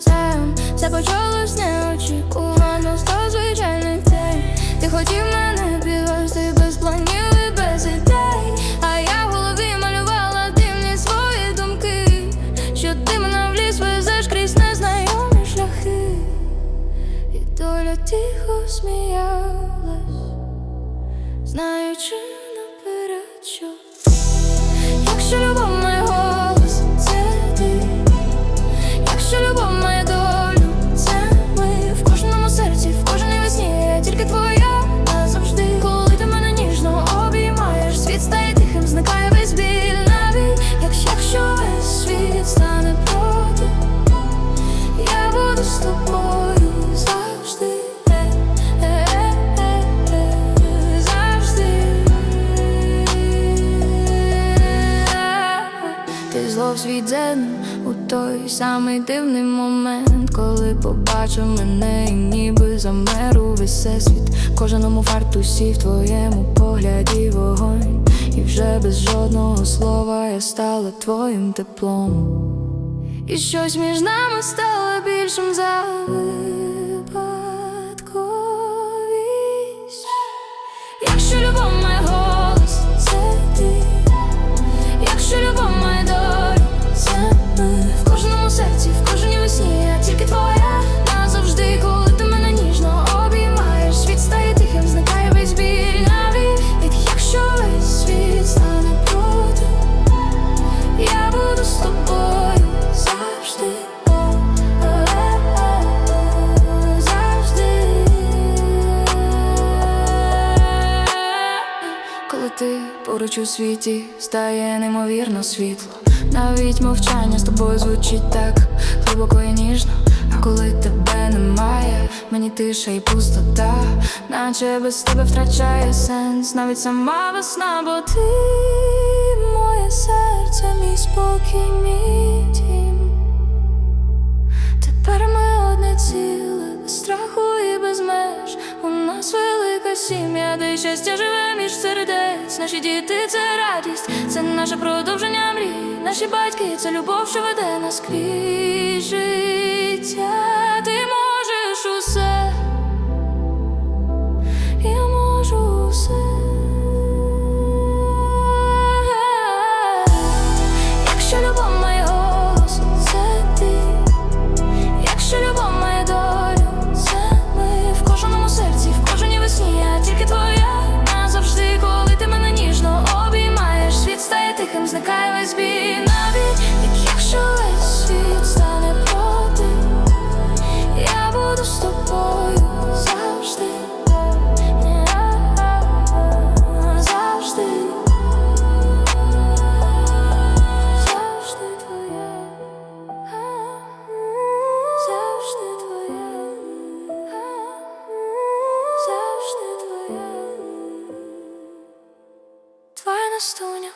Сам почалось неочікувано доля тихо сміялась, знаючи наперед, що Якщо любов має голос, це ти. Якщо любов має долю, це ми. В кожному серці, в кожній весні я тільки твоя назавжди. Коли ти мене ніжно обіймаєш, світ стає тихим, зникає весь біль. Навіть якщо, якщо весь світ стане проти, я буду з тобою Злов свій дзен у той самий дивний момент, коли побачив мене і ніби замер увесь всесвіт В Кожному фартусі в твоєму погляді вогонь, і вже без жодного слова я стала твоїм теплом. І щось між нами стало більшим за серці, в кожній весні я тільки твоя назавжди, коли ти мене ніжно обіймаєш, світ стає тихим, зникає весь біль навіть якщо весь світ стане проти, я буду з тобою завжди. Завжди. Коли ти поруч у світі стає неймовірно світло, навіть мовчання з тобою звучить так глибоко і ніжно. А коли тебе немає, мені тиша і пустота, наче без тебе втрачає сенс, навіть сама весна, бо ти моє серце, мій спокій, мій дім. Тепер ми одне ціле, без страху і без меж. У нас велика сім'я, де щастя живе між сердець. Наші діти це радість, це наше продовження мрій. Наші батьки це любов, що веде нас крізь життя. красуня.